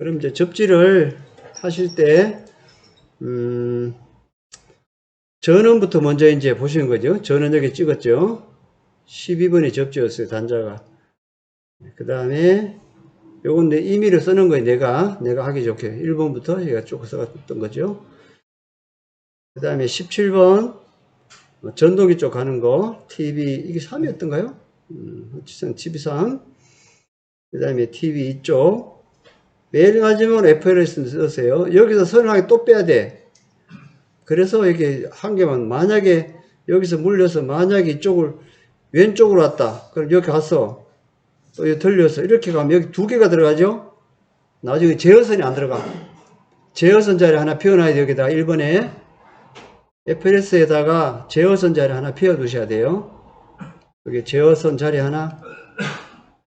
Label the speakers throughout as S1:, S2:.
S1: 그럼 이제 접지를 하실 때, 음, 전원부터 먼저 이제 보시는 거죠. 전원 여기 찍었죠. 12번이 접지였어요, 단자가. 그 다음에, 요건 내 임의로 쓰는 거예요, 내가. 내가 하기 좋게. 1번부터 제가 쭉 써갔던 거죠. 그 다음에 17번, 어, 전동기 쪽 가는 거, TV, 이게 3이었던가요? 음, 어쨌든 TV3. 그 다음에 TV 이쪽. 매일 마지막으로 FLS 쓰세요. 여기서 선하게 또 빼야 돼. 그래서 이게 한 개만, 만약에 여기서 물려서 만약에 이쪽을 왼쪽으로 왔다. 그럼 여기 가서 또 여기 들려서 이렇게 가면 여기 두 개가 들어가죠? 나중에 제어선이 안 들어가. 제어선 자리 하나 피워놔야 돼, 여기다 1번에. FLS에다가 제어선 자리 하나 피워 두셔야 돼요. 여기 제어선 자리 하나,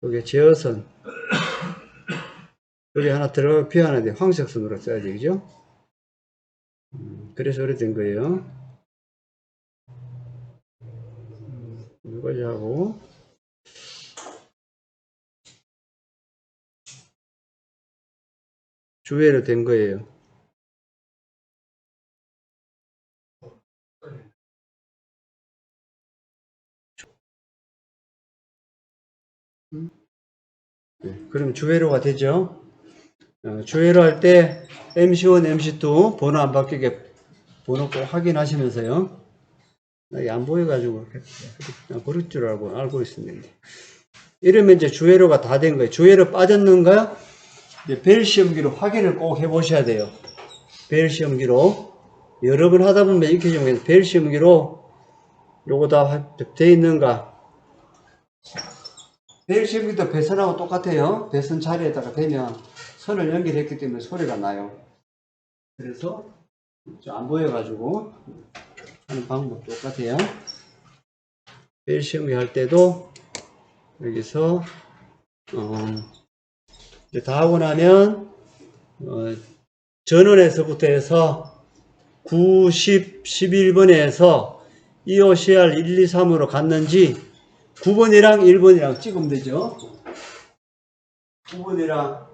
S1: 여기 제어선. 여기 하나 들어가 피워야 돼. 황색 선으로 써야 되죠? 음, 그래서 그래 된 거예요. 음, 이거지 하고. 주회로 된 거예요. 네, 그럼 주회로가 되죠. 어, 주회로 할때 MC1, MC2 번호 안 바뀌게 번호 꼭 확인하시면서요. 안 보여가지고 그냥 그럴 줄 알고 알고 있었는데 이러면 이제 주회로가 다 된 거예요. 주회로 빠졌는가? 이제 벨 시험기로 확인을 꼭 해보셔야 돼요. 벨 시험기로 여러 번 하다 보면 익혀지면 벨 시험기로 요거 다 돼 있는가? 벨 시험기도 배선하고 똑같아요. 배선 자리에다가 대면 선을 연결했기 때문에 소리가 나요. 그래서 저안 보여가지고 하는 방법 똑같아요. 벨 시험기 할 때도 여기서 어, 다 하고 나면 어, 전원에서부터 해서 9, 10, 11번에서 EOCR 1, 2, 3으로 갔는지 9번이랑 1번이랑 찍으면 되죠. 9번이랑 그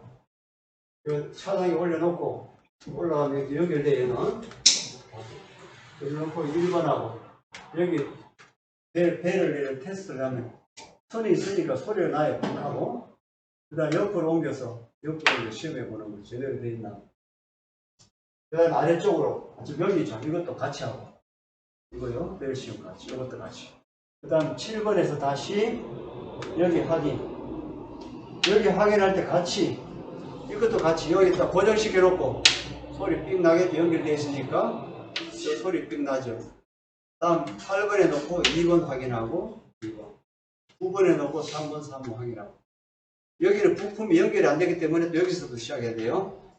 S1: 차상에 올려놓고 올라가면 연결돼 얘는 올려놓고 1번하고 여기 배, 배를 내는 테스트를 하면 선이 있으니까 소리가 나요. 하고 그 다음 옆으로 옮겨서 옆으로 시험해 보는 거 제대로 돼 있나. 그 다음 아래쪽으로 지금 여기 죠 이것도 같이 하고 이거요. 내일 시험 같이 이것도 같이. 그 다음 7번에서 다시 여기 확인. 여기 확인할 때 같이 이것도 같이 여기다 고정시켜 놓고 소리 삑 나게 연결되어 있으니까 이 소리 삑 나죠. 다음 8번에 놓고 2번 확인하고 2번. 9번에 놓고 3번 3번 확인하고. 여기는 부품이 연결이 안 되기 때문에 여기서도 시작해야 돼요.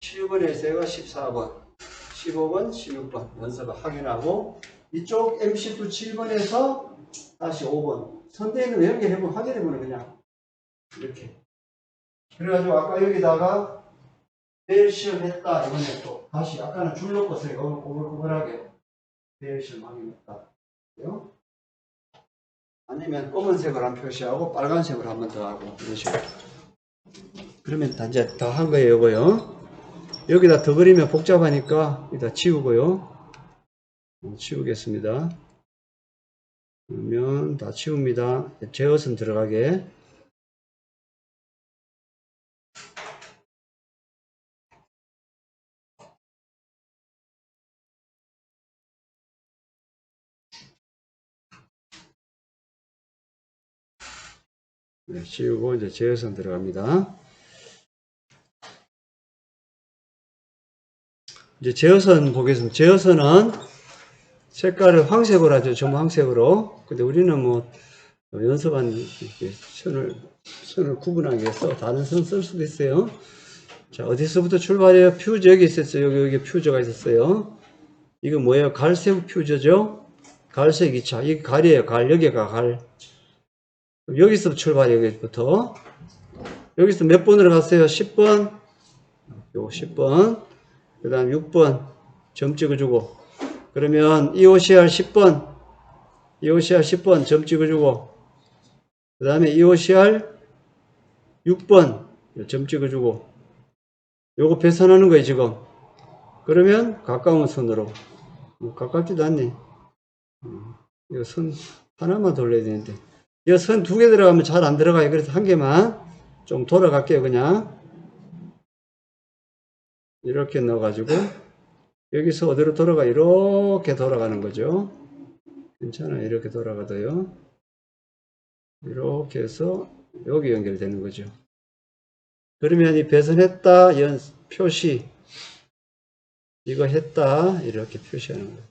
S1: 7번에서가 14번 15번 16번 연습을 확인하고 이쪽 MC2 7번에서 다시 5번. 선대 있는 거 연결해보면 확인해보는 그냥 이렇게 그래가지고 아까 여기다가 내일 시험 했다 이번에 또. 다시 아까는 줄 놓고 쓰니까 오글오글하게 내일 시험 확인했다? 아니면 검은색을 한 표시하고 빨간색을 한 번 더 하고 이런 식으로 그러면 다 이제 다한 거예요 이거요. 여기다 더 그리면 복잡하니까 여기다 치우고요. 어, 치우겠습니다. 그러면 다 치웁니다. 제어선 들어가게 네, 치우고 이제 제어선 들어갑니다. 이제 제어선 보겠습니다. 제어선은 색깔을 황색으로 하죠. 전부 황색으로. 근데 우리는 뭐 연습한 선을 선을 구분하기 위해서 다른 선 쓸 수도 있어요. 자 어디서부터 출발해요? 퓨즈 여기 있었어요. 여기 여기 퓨즈가 있었어요. 이거 뭐예요? 갈색 퓨즈죠? 갈색 2차. 이게 갈이에요. 갈. 여기가 갈. 여기서 출발해 여기부터 여기서 몇 번으로 갔어요? 10번 요 10번 그 다음 6번 점 찍어주고 그러면 EOCR 10번 EOCR 10번 점 찍어주고 그 다음에 EOCR 6번 점 찍어주고 요거 배선하는 거예요, 지금. 그러면 가까운 선으로. 뭐 가깝지도 않네. 음, 이거 선 하나만 돌려야 되는데. 이거 선두 개 들어가면 잘 안 들어가요. 그래서 한 개만 좀 돌아갈게요, 그냥. 이렇게 넣어가지고, 여기서 어디로 돌아가? 이렇게 돌아가는 거죠. 괜찮아요. 이렇게 돌아가도요. 이렇게 해서 여기 연결되는 거죠. 그러면 이 배선했다 연 표시 이거 했다 이렇게 표시하는 거예요.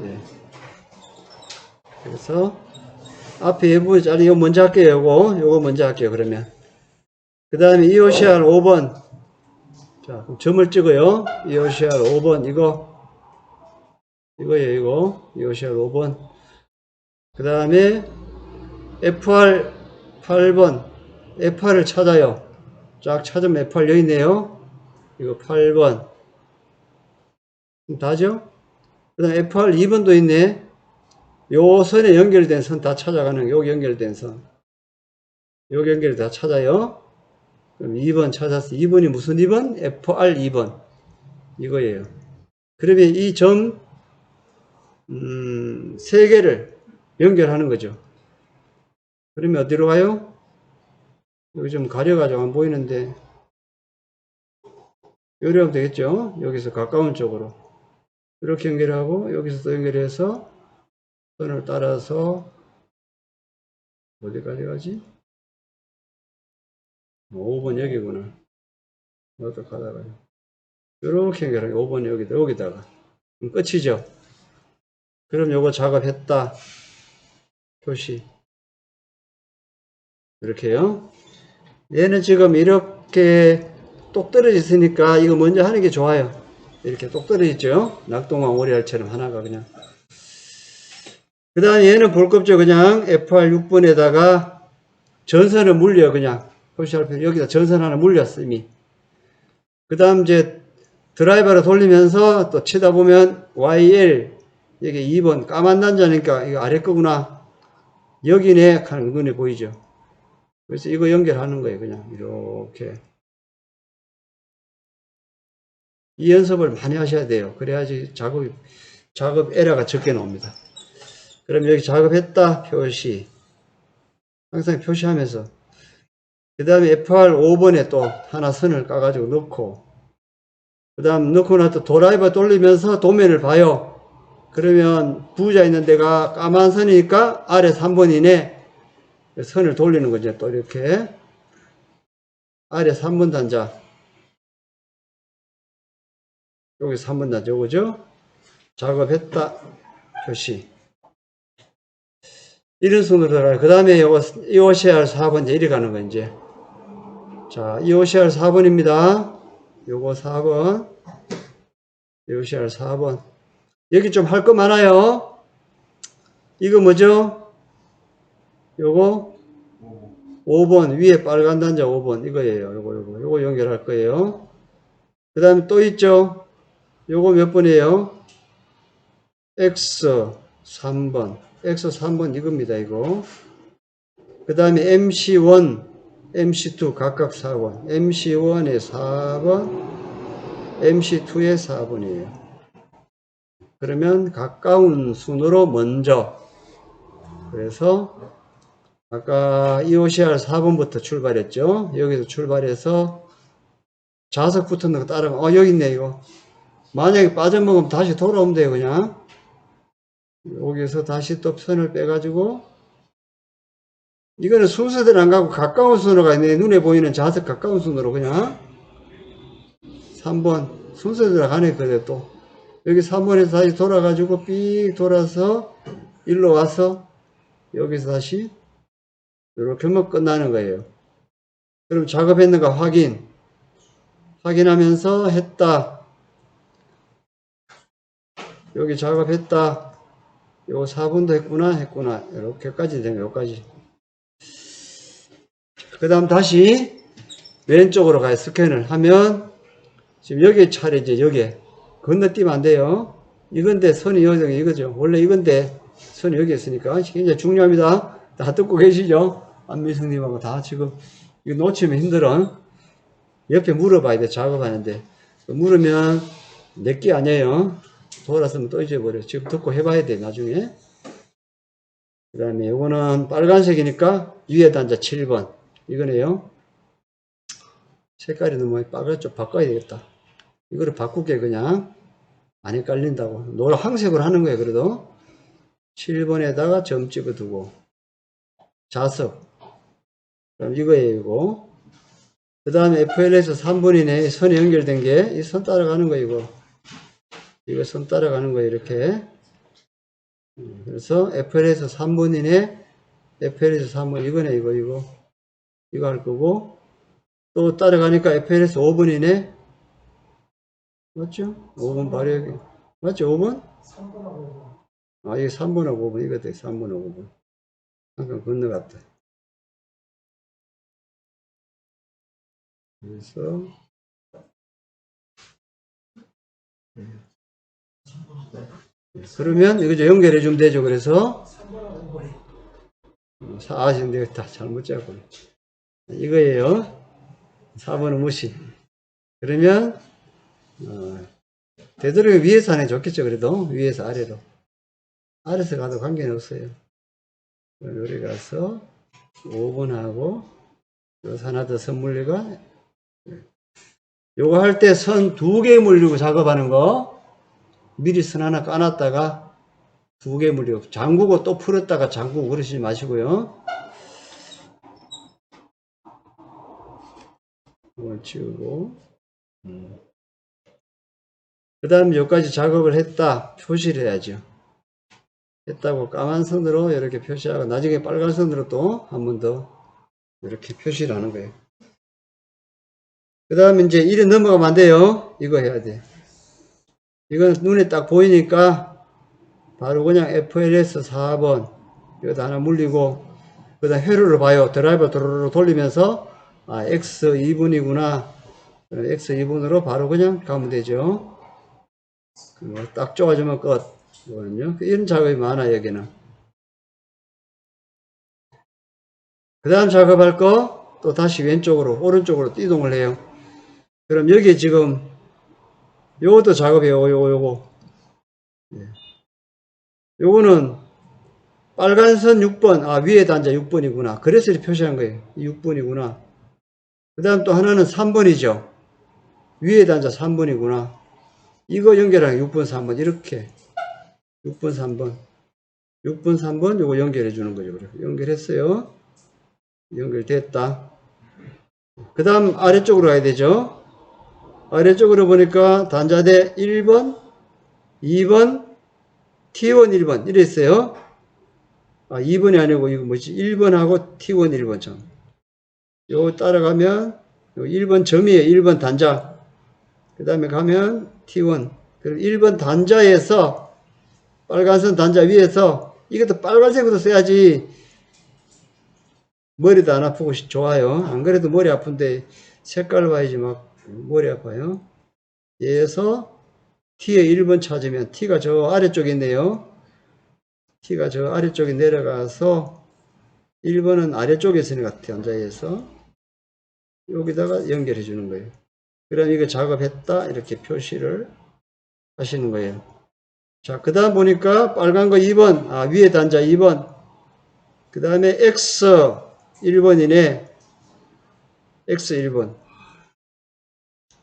S1: 네. 그래서 앞에 이 부분 자리 이거 먼저 할게요. 요거 요거 먼저 할게요. 그러면 그 다음에 EOCR 5번 자 그럼 점을 찍어요. EOCR 5번 이거 이거예요. 이거 EOCR 5번 그 다음에 FR 8번 FR을 찾아요. 쫙 찾으면 FR 여기 있네요. 이거 8번 그럼 다죠? 그 다음 FR 2번도 있네. 요 선에 연결된 선 다 찾아가는 여기 연결된 선 여기 연결 다 찾아요. 그럼 2번 찾았어. 2번이 무슨 2번? FR 2번 이거예요. 그러면 이 점 음, 세 개를 연결하는 거죠. 그러면 어디로 가요? 여기 좀 가려가지고 안 보이는데 요리 하면 되겠죠? 여기서 가까운 쪽으로 이렇게 연결하고 여기서 또 연결해서 선을 따라서 어디까지 가지? 5번 여기구나 어떡하다가요 이렇게 연결하고 5번 여기다 여기다가 끝이죠 그럼 요거 작업했다 표시 이렇게요. 얘는 지금 이렇게 똑 떨어져 있으니까 이거 먼저 하는 게 좋아요. 이렇게 똑 떨어졌죠. 낙동강 오리알처럼 하나가 그냥. 그 다음에 얘는 볼것 없죠. 그냥 FR 6번에다가 전선을 물려 그냥. 여기다 전선 하나 물렸어 이미. 그 다음 이제 드라이버를 돌리면서 또 치다 보면 YL 이게 2번 까만 단자니까 이거 아래 거구나. 여기네 하는 눈에 보이죠. 그래서 이거 연결하는 거예요. 그냥 이렇게. 이 연습을 많이 하셔야 돼요. 그래야지 작업, 작업 에러가 적게 나옵니다. 그럼 여기 작업했다 표시. 항상 표시하면서. 그 다음에 FR 5번에 또 하나 선을 까가지고 넣고. 그 다음 넣고 나서 드라이버 돌리면서 도면을 봐요. 그러면 부자 있는 데가 까만 선이니까 아래 3번이네. 선을 돌리는 거죠. 또 이렇게. 아래 3번 단자. 여기 3번 단자, 요거죠? 작업했다. 표시. 이런 순으로 들어가요. 그 다음에 EOCR 4번, 이제 이리 가는 거, 이제. 자, EOCR 4번입니다. 요거 4번. EOCR 4번. 여기 좀 할 거 많아요. 이거 뭐죠? 요거 5번 위에 빨간 단자 5번 이거예요. 요거 요거 요거 연결할 거예요. 그 다음에 또 있죠. 요거 몇 번이에요? X 3번 X 3번 이겁니다. 이거 그 다음에 MC1 MC2 각각 4번 MC1에 4번 MC2에 4번이에요. 그러면 가까운 순으로 먼저 그래서 아까 EOCR 4번부터 출발했죠. 여기서 출발해서 거 따르면 어 여기 있네 이거 만약에 빠져먹으면 다시 돌아오면 돼요 그냥 여기서 다시 또 선을 빼가지고 이거는 순서대로 안 가고 가까운 순으로 가내 눈에 보이는 자석 가까운 순으로 그냥 3번 순서대로 가네 그래 또 여기 3번에서 다시 돌아가지고 삑 돌아서 일로 와서 여기서 다시 이렇게 하면 끝나는 거예요. 그럼 작업했는가 확인. 확인하면서 했다. 여기 작업했다. 요 4번도 했구나, 했구나. 이렇게까지 되네, 여기까지. 그 다음 다시 왼쪽으로 가요. 스캔을 하면 지금 여기 차례죠, 여기에. 건너뛰면 안 돼요. 이건데 선이 여기 이거죠. 원래 이건데 선이 여기 있으니까 굉장히 중요합니다. 다 듣고 계시죠? 안미성님하고 다 지금 이거 놓치면 힘들어. 옆에 물어봐야 돼, 작업하는데. 물으면 내게 아니에요. 돌았으면 또 잊어버려. 지금 듣고 해봐야 돼, 나중에. 그 다음에 요거는 빨간색이니까 위에다 앉아 7번. 이거네요. 색깔이 너무 빨갛 좀 바꿔야 되겠다. 이거를 바꿀게, 그냥. 안 헷갈린다고. 노란색으로 하는 거예요, 그래도. 7번에다가 점 찍어 두고. 자석. 그럼 이거예요, 이거. 그 다음에 FL에서 3번이네. 선이 연결된 게, 이 선 따라가는 거, 이거. 이거 선 따라가는 거, 이렇게. 음, 그래서 FL에서 3번이네. FL에서 3번, 이거네, 이거, 이거. 이거 할 거고. 또 따라가니까 FL에서 5번이네. 맞죠? 5번 바로 여기. 맞죠? 5번?
S2: 3번하고
S1: 아, 이게 3번하고 5번. 이거 돼. 3번하고 5번. 잠깐 건너갔다. 그래서, 네, 그러면 이거 좀 연결해 주면 되죠. 그래서,
S2: 3번하고 5번이
S1: 사, 아, 지금 내가 다 잘못 잡고. 이거예요. 4번은 무시. 그러면, 어, 되도록 위에서 하는 게 좋겠죠. 그래도 위에서 아래로. 아래서 가도 관계는 없어요. 요리 가서 5번하고 여기서 하나 더 선 물리가 요거 할 때 선 두 개 물리고 작업하는 거 미리 선 하나 까놨다가 두 개 물리고 잠그고 또 풀었다가 잠그고 그러시지 마시고요. 이걸 치우고 그 다음 여기까지 작업을 했다 표시를 해야죠. 했다고 까만 선으로 이렇게 표시하고 나중에 빨간 선으로 또 한 번 더 이렇게 표시를 하는 거예요. 그 다음에 이제 이리 넘어가면 안 돼요. 이거 해야 돼. 이건 눈에 딱 보이니까 바로 그냥 FLS 4번 여기다 하나 물리고 그 다음 회로를 봐요. 드라이버 도로로 돌리면서 아 X 2분이구나. X 2분으로 바로 그냥 가면 되죠. 그딱 쪼아주면 끝. 이거는요. 이런 작업이 많아 여기는. 그 다음 작업할 거 또 다시 왼쪽으로 오른쪽으로 이동을 해요. 그럼 여기 지금 요것도 작업이에요. 요거 요거. 예. 요거는 빨간 선 6번 아 위에다 앉아 6번이구나. 그래서 이렇게 표시한 거예요. 6번이구나. 그 다음 또 하나는 3번이죠. 위에다 앉아 3번이구나. 이거 연결하는 6번 3번 이렇게 6번 3번 6번 3번 요거 연결해 주는 거죠. 연결했어요. 연결됐다. 그 다음 아래쪽으로 가야 되죠. 아래쪽으로 보니까 단자대 1번, 2번, T1 1번 이래 있어요. 아, 2번이 아니고 이거 뭐지? 1번하고 T1 1번 점. 요 따라가면 요 1번 점이에요. 1번 단자. 그 다음에 가면 T1. 그럼 1번 단자에서 빨간선 단자 위에서 이것도 빨간색으로 써야지 머리도 안 아프고 시- 좋아요. 안 그래도 머리 아픈데 색깔 봐야지 막 머리 아파요. 얘에서 T에 1번 찾으면 T가 저 아래쪽에 있네요. T가 저 아래쪽에 내려가서 1번은 아래쪽에 있으니까 단자에서 여기다가 연결해 주는 거예요. 그럼 이거 작업했다 이렇게 표시를 하시는 거예요. 자, 그 다음 보니까 빨간 거 2번, 아, 위에 단자 2번. 그 다음에 X 1번이네. X 1번.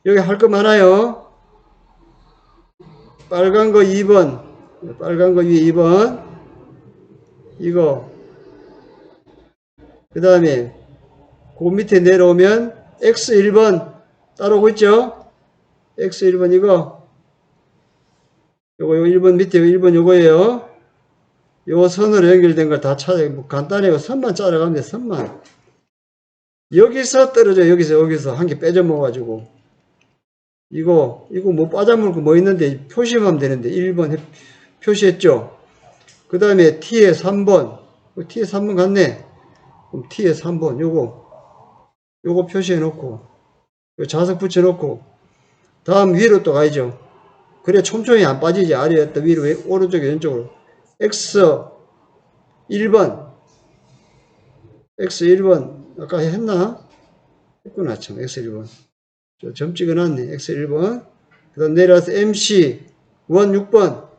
S1: 여기 할 거 많아요. 빨간 거 2번. 빨간 거 위에 2번. 이거. 그 다음에, 그 밑에 내려오면 X 1번. 따라오고 있죠? X 1번 이거. 요거, 요 1번 밑에 1번 요거예요. 요 선으로 연결된 걸 다 찾아, 뭐 간단해요. 선만 짜러가면 돼, 선만. 여기서 떨어져, 여기서, 여기서. 한 개 빼져 먹어가지고. 이거, 이거 뭐거뭐 있는데, 표시하면 되는데, 1번 해- 표시했죠? 그 다음에 T에 3번. T에 3번 갔네. 그럼 T에 3번, 요거. 요거 표시해 놓고. 요 자석 붙여 놓고. 다음 위로 또 가야죠. 그래 촘촘히 안 빠지지 아래였다 위로 왼- 오른쪽에 왼쪽으로 X 1번 X 1번 아까 했나? 했구나, 참. X 1번. 저점 찍어놨네. X 1번. 그 다음 내려와서 MC 1 6번.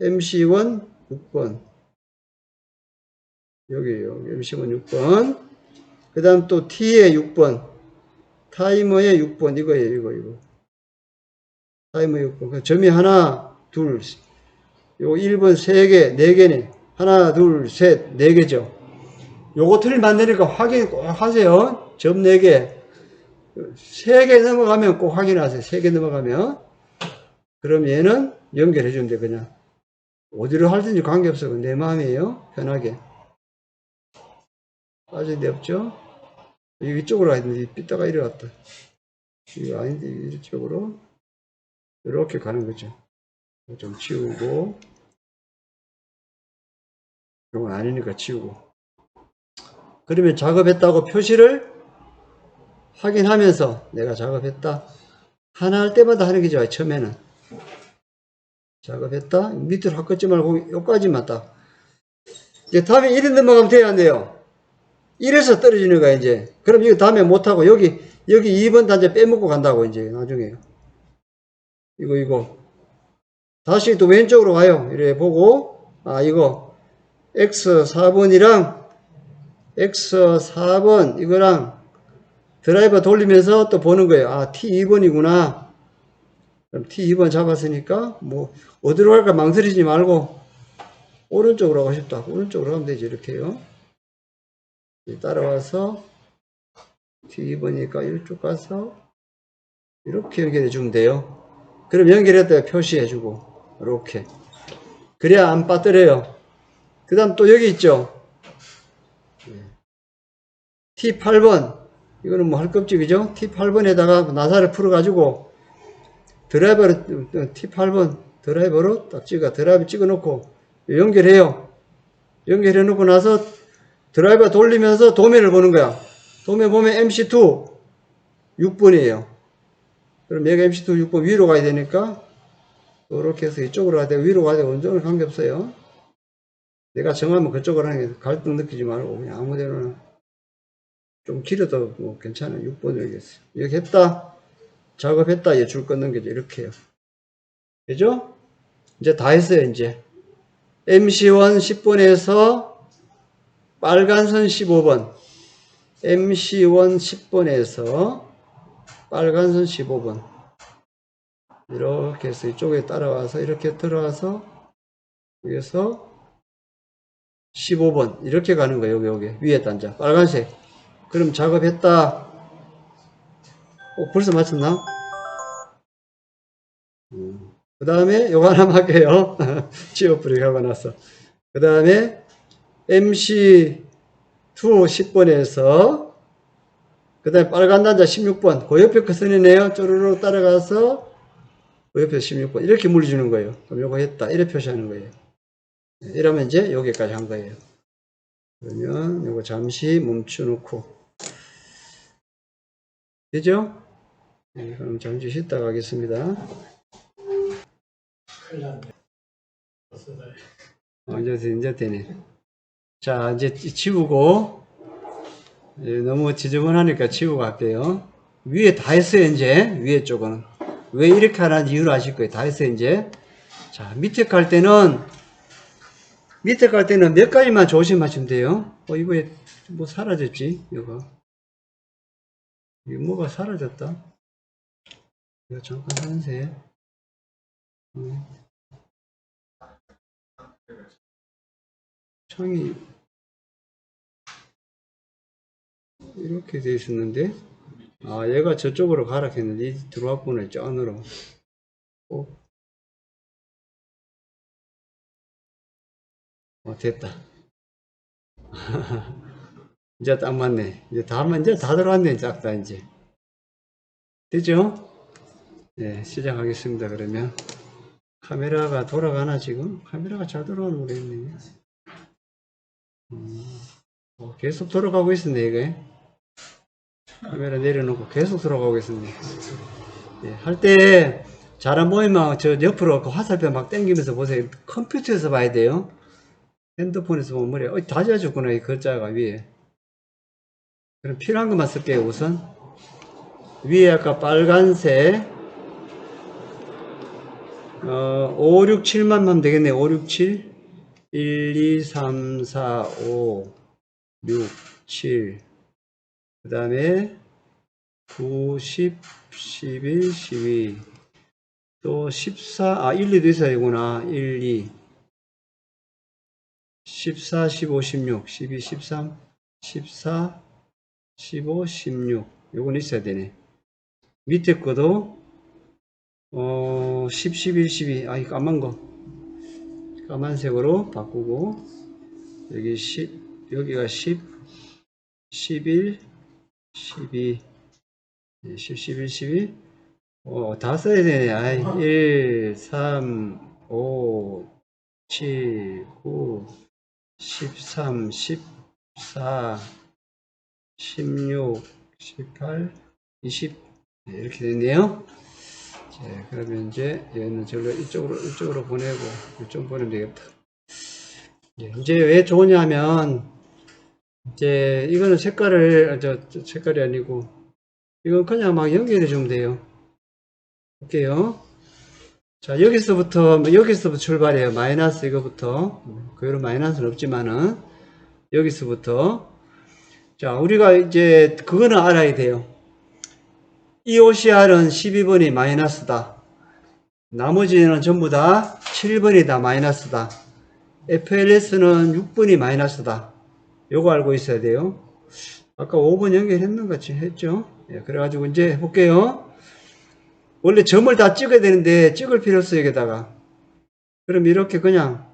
S1: MC 1 6번. 여기요. MC 1 6번. 그 다음 또 T에 6번. 타이머에 6번. 이거예요, 이거, 이거. 타이머 6번. 그 점이 하나, 둘, 요 1번 3개, 4개네. 하나, 둘, 셋, 4개죠. 요거 안 되니까 확인 꼭 하세요. 점 4개. 3개 넘어가면 꼭 확인하세요. 3개 넘어가면. 그럼 얘는 연결해 주면 돼, 그냥. 어디로 하든지 관계없어. 내 마음이에요. 편하게. 빠진 데 없죠? 이쪽으로 가야 되는데, 삐딱가 이리 왔다. 이거 아닌데, 이쪽으로. 이렇게 가는 거죠. 좀 치우고. 이건 아니니까 치우고. 그러면 작업했다고 표시를 확인하면서 내가 작업했다. 하나 할 때마다 하는 게 좋아요, 처음에는. 작업했다. 밑으로 확 걷지 말고 여기까지만 딱. 이제 다음에 1에 넘어가면 돼야 안 돼요. 1에서 떨어지는 거야, 이제. 그럼 이거 다음에 못하고 여기, 여기 2번 단자 빼먹고 간다고, 이제, 나중에. 이거, 이거. 다시 또 왼쪽으로 와요. 이래 보고, 아, 이거, X4번이랑, X4번, 이거랑, 드라이버 돌리면서 또 보는 거예요. 아, T2번이구나. 그럼 T2번 잡았으니까, 뭐, 어디로 갈까 망설이지 말고, 오른쪽으로 가고 싶다. 오른쪽으로 가면 되지, 이렇게요. 따라와서, T2번이니까 이쪽 가서, 이렇게 연결해 주면 돼요. 그럼 연결했다 표시해 주고, 이렇게. 그래야 안 빠뜨려요. 그 다음 또 여기 있죠. T8번. 이거는 뭐 없지, 그죠? T8번에다가 나사를 풀어가지고 드라이버를, T8번 드라이버로 딱 찍어, 드라이버 찍어 놓고 연결해요. 연결해 놓고 나서 드라이버 돌리면서 도면을 보는 거야. 도면 보면 MC2 6번이에요. 그럼 얘가 MC2 6번 위로 가야 되니까 이렇게 해서 이쪽으로 가야 돼. 위로 가야 돼. 원전은 관계없어요. 내가 정하면 그쪽으로 하는 게 갈등 느끼지 말고 그냥 아무 데나 좀 길어도 뭐 괜찮아. 6번을 얘기했어요. 이렇게 했다. 작업했다. 얘 줄 끊는 게 이렇게 해요. 그죠? 이제 다 했어요, 이제. MC1 10번에서 빨간 선 15번. MC1 10번에서 빨간 선 15번. 이렇게 해서 이쪽에 따라와서 이렇게 들어와서 여기서 15번. 이렇게 가는 거예요, 여기, 여기. 위에 단자. 빨간색. 그럼 작업했다. 어, 벌써 맞췄나? 그 다음에 요거 하나 할게요. 지워버리고 하고 나서. 그 다음에 MC2 10번에서 그 다음에 빨간 단자 16번. 그 옆에 그 선이네요. 쪼르르 따라가서 그 옆에 16번. 이렇게 물려주는 거예요. 그럼 요거 했다. 이렇게 표시하는 거예요. 이러면 이제 여기까지 한 거예요. 그러면 요거 잠시 멈춰 놓고 되죠? 네, 그럼 잠시 쉬다 가겠습니다. 어, 이제, 이제 되네. 자, 이제 치우고, 예, 너무 지저분하니까 치우고 갈게요. 위에 다 했어요, 이제. 위에 쪽은. 왜 이렇게 하라는 이유를 아실 거예요. 다 했어요, 이제. 자, 밑에 갈 때는, 밑에 갈 때는 몇 가지만 조심하시면 돼요. 어, 이거 뭐 사라졌지, 이거. 뭐가 사라졌다. 이거 잠깐 하는세. 음. 창이 이렇게 돼 있었는데 아 얘가 저쪽으로 가라 했는데 저 안으로 어, 어 됐다 이제 딱 맞네 이제 다 맞- 이제 다 들어왔네 짝다 이제 되죠? 네 시작하겠습니다 그러면 카메라가 돌아가나 지금? 카메라가 잘 돌아가는 거랬네 어, 계속 돌아가고 있었네, 이게. 카메라 내려놓고 계속 돌아가고 있었네. 예, 할 때, 잘안 보이면 저 옆으로 그 화살표 막 당기면서 보세요. 컴퓨터에서 봐야 돼요. 핸드폰에서 보면 머리, 어, 다 지어졌구나, 이 글자가 위에. 그럼 필요한 것만 쓸게요, 우선. 위에 아까 빨간색 어, 5, 6, 7만 하면 되겠네. 5, 6, 7 1, 2, 3, 4, 5 6, 7 그 다음에 9, 10, 11, 12 또 14, 아 1, 2도 있어야 되구나. 1, 2 14, 15, 16 12, 13 14 15, 16 요건 있어야 되네. 밑에 거도 어, 10, 11, 12. 아, 이 까만 거. 까만색으로 바꾸고, 여기 10, 여기가 10, 11, 12, 네, 10, 11, 12. 어, 다 써야 되네. 아이, 1, 3, 5, 7, 9, 13, 14, 16, 18, 20. 네, 이렇게 됐네요. 자, 그러면 이제 얘는 절로 이쪽으로 이쪽으로 보내고 이쪽 보내면 되겠다. 예, 이제 왜 좋으냐면 이제 이거는 색깔을 저, 저 색깔이 아니고 이건 그냥 막 연결해 주면 돼요. 볼게요. 자 여기서부터 뭐 여기서부터 출발해요. 마이너스 이거부터 그대로 마이너스는 없지만은 여기서부터 자 우리가 이제 그거는 알아야 돼요. EOCR은 12번이 마이너스다. 나머지는 전부 다 7번이 다 마이너스다. FLS는 6번이 마이너스다. 요거 알고 있어야 돼요. 아까 5번 연결했는 것 같이 했죠. 예, 그래가지고 이제 해볼게요. 원래 점을 다 찍어야 되는데 찍을 필요 없어요, 여기다가. 그럼 이렇게 그냥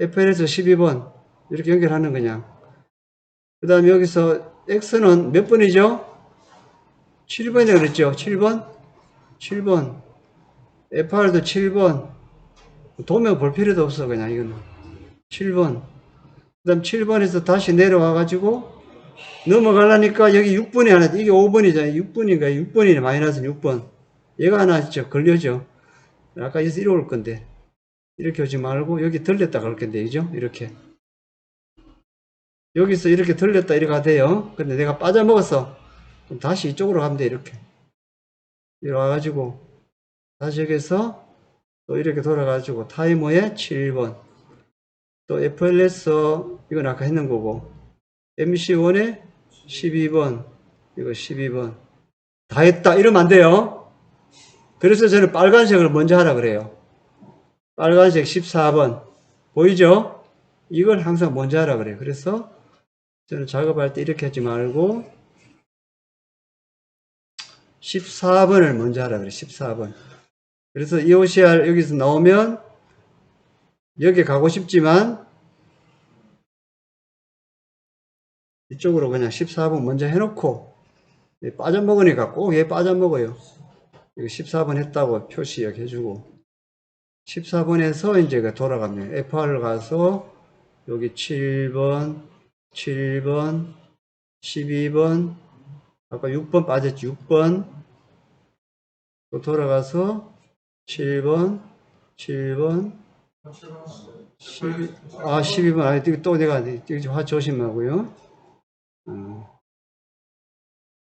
S1: FLS 12번 이렇게 연결하는 그냥. 그 다음에 여기서 X는 몇 번이죠? 7번이라고 그랬죠? 7번? 7번. FR도 7번. 도면 볼 필요도 없어, 그냥 이거는. 7번. 그 다음 7번에서 다시 내려와가지고 넘어가려니까 여기 6번이 하나, 이게 5번이잖아요. 6번인가? 6번이네, 마이너스 6번. 얘가 하나 진짜 걸려져. 아까 여기서 이리 올 건데. 이렇게 오지 말고 여기 들렸다 갈 건데, 그죠? 이렇게. 여기서 이렇게 들렸다 이렇게 가돼요. 근데 내가 빠져먹었어. 그럼 다시 이쪽으로 가면 돼, 이렇게. 이리 와가지고, 다시 여기서 또 이렇게 돌아가지고, 타이머에 7번. 또 FLS, 이건 아까 했는 거고, MC1에 12번, 이거 12번. 다 했다. 이러면 안 돼요. 그래서 저는 빨간색을 먼저 하라 그래요. 빨간색 14번. 보이죠? 이걸 항상 먼저 하라 그래요. 그래서 저는 작업할 때 이렇게 하지 말고, 14번을 먼저 하라 그래, 14번. 그래서 EOCR 여기서 나오면, 여기 가고 싶지만, 이쪽으로 그냥 14번 먼저 해놓고, 얘 빠져먹으니까 꼭 얘 빠져먹어요. 이거 14번 했다고 표시 여기 해주고, 14번에서 이제 그 돌아가면, FR을 가서, 여기 7번, 7번, 12번, 아까 6번 빠졌지, 6번. 또 돌아가서 7번, 7번, 12, 아, 12번. 아, 이거 또 내가, 화 조심하고요. 어.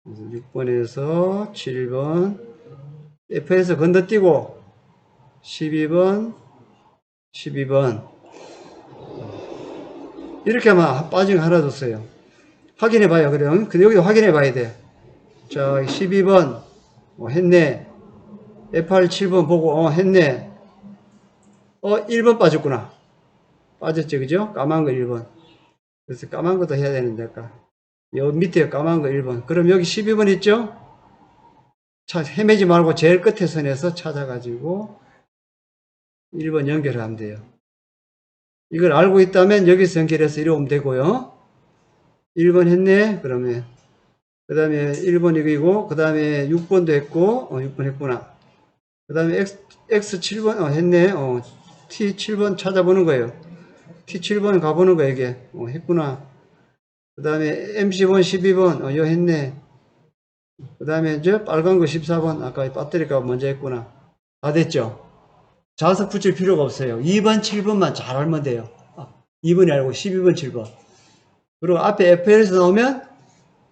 S1: 그래서 6번에서 7번, F에서 건너뛰고, 12번, 12번. 이렇게 하면 빠진 거 하나 뒀어요. 확인해 봐요, 그럼. 근데 여기 확인해 봐야 돼. 자, 12번, 어, 했네. F8 7번 보고, 어, 했네. 어, 1번 빠졌구나. 빠졌죠, 그죠? 까만 거 1번. 그래서 까만 것도 해야 되는데, 아까. 여 밑에 까만 거 1번. 그럼 여기 12번 있죠? 차, 헤매지 말고 제일 끝에 선에서 찾아가지고 1번 연결하면 돼요. 이걸 알고 있다면 여기서 연결해서 이리 오면 되고요. 1번 했네? 그러면. 그 다음에 1번 이거이고, 그 다음에 6번도 했고, 어, 6번 했구나. 그 다음에 X, X7번, 어, 했네? 어, T7번 찾아보는 거예요. T7번 가보는 거예요, 이게. 어, 했구나. 그 다음에 MC1, 12번, 어, 요 했네. 그 다음에 저 빨간 거 14번, 아까 배터리가 먼저 했구나. 다 됐죠? 자석 붙일 필요가 없어요. 2번, 7번만 잘 알면 돼요. 아, 2번이 알고 12번, 7번. 그리고 앞에 FLS 나오면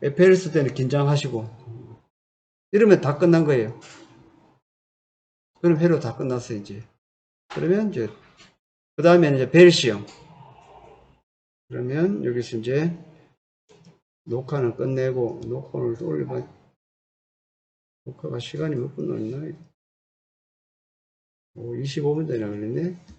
S1: FLS 때는 긴장하시고 이러면 다 끝난 거예요. 그럼 회로 다 끝났어요, 이제. 그러면 이제, 그 다음에 이제 벨시형. 그러면 여기서 이제 녹화는 끝내고, 녹화를 또 올려봐. 녹화가 시간이 몇 분 남았나? 오, 25분 되나 그랬네.